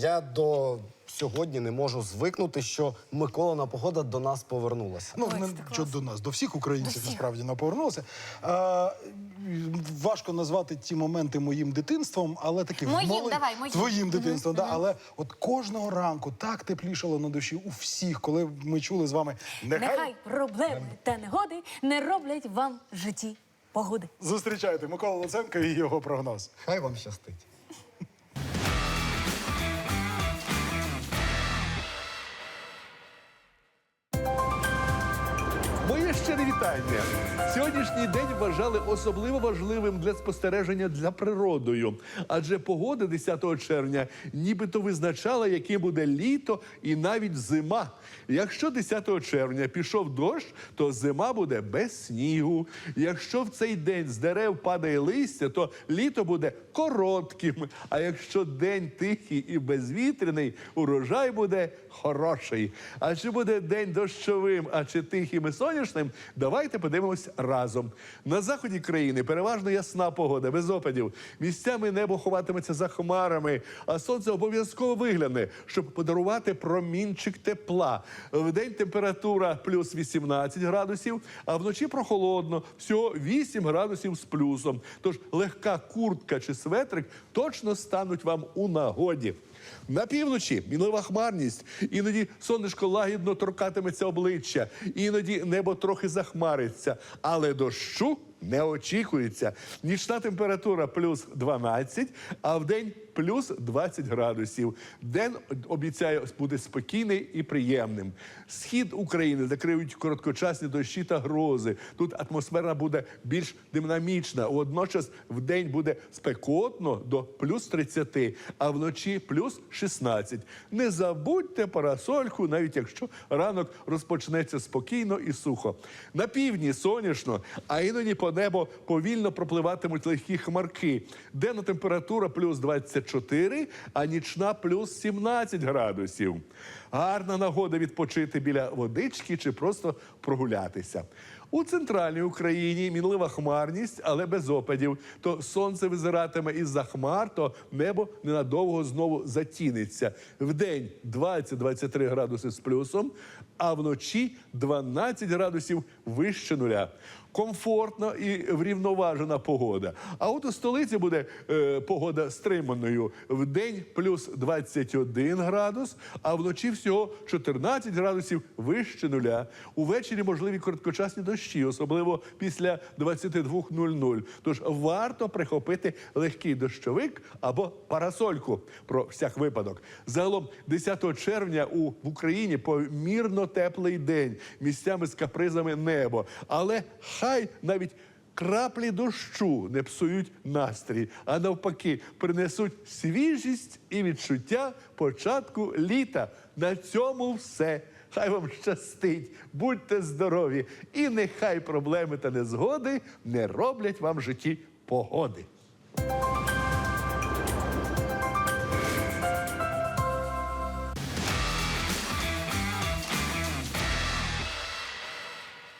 Я до сьогодні не можу звикнути, що Миколина погода до нас повернулася. Ну, Ой, не це так що класно. до нас, до всіх українців До всіх. насправді не повернулося. А, важко назвати ті моменти моїм дитинством, але таки Моїм, давай, моїм. твоїм дитинством. Да, але от кожного ранку так теплішало на душі у всіх, коли ми чули з вами нехай, Нехай проблеми та негоди не роблять вам в житті погоди. зустрічайте Микола Луценко і його прогноз. Хай вам щастить. Щире вітання. Сьогоднішній день вважали особливо важливим для спостереження за природою, адже погода 10 червня нібито визначала, яке буде літо і навіть зима. Якщо 10 червня пішов дощ, то зима буде без снігу. Якщо в цей день з дерев падає листя, то літо буде коротким. А якщо день тихий і безвітряний, урожай буде хороший. А чи буде день дощовим, а чи тихим і сонячним? Давайте подивимось разом. На заході країни переважно ясна погода, без опадів. Місцями небо ховатиметься за хмарами, а сонце обов'язково вигляне, щоб подарувати промінчик тепла. Вдень температура плюс 18 градусів, а вночі прохолодно, всього 8 градусів з плюсом. Тож легка куртка чи светрик точно стануть вам у нагоді. На півночі мінлива хмарність, іноді сонечко лагідно торкатиметься обличчя, іноді небо трохи захмариться, але дощу не очікується. Нічна температура плюс 12, а в день плюс 20 градусів. День обіцяє бути спокійний і приємним. Схід України закриють короткочасні дощі та грози. Тут атмосфера буде більш динамічна. Водночас в день буде спекотно до плюс 30, а вночі плюс 16. Не забудьте парасольку, навіть якщо ранок розпочнеться спокійно і сухо. На півдні сонячно, а іноді по небо повільно пропливатимуть легкі хмарки. Денна температура плюс 24, а нічна плюс 17 градусів. Гарна нагода відпочити біля водички чи просто прогулятися. У центральній Україні мінлива хмарність, але без опадів. То сонце визиратиме із-за хмар, то небо ненадовго знову затіниться. Вдень 20-23 градуси з плюсом, а вночі 12 градусів вище нуля. Комфортна і врівноважена погода. А от у столиці буде е, погода стриманою. Вдень плюс 21 градус, а вночі всього 14 градусів вище нуля. Увечері можливі короткочасні дощі, особливо після 22.00. Тож варто прихопити легкий дощовик або парасольку про всяк випадок. Загалом 10 червня у в Україні помірно теплий день, місцями з капризами небо. Але хай навіть краплі дощу не псують настрій, а навпаки, принесуть свіжість і відчуття початку літа. На цьому все. Хай вам щастить, будьте здорові, і нехай проблеми та незгоди не роблять вам в житті погоди.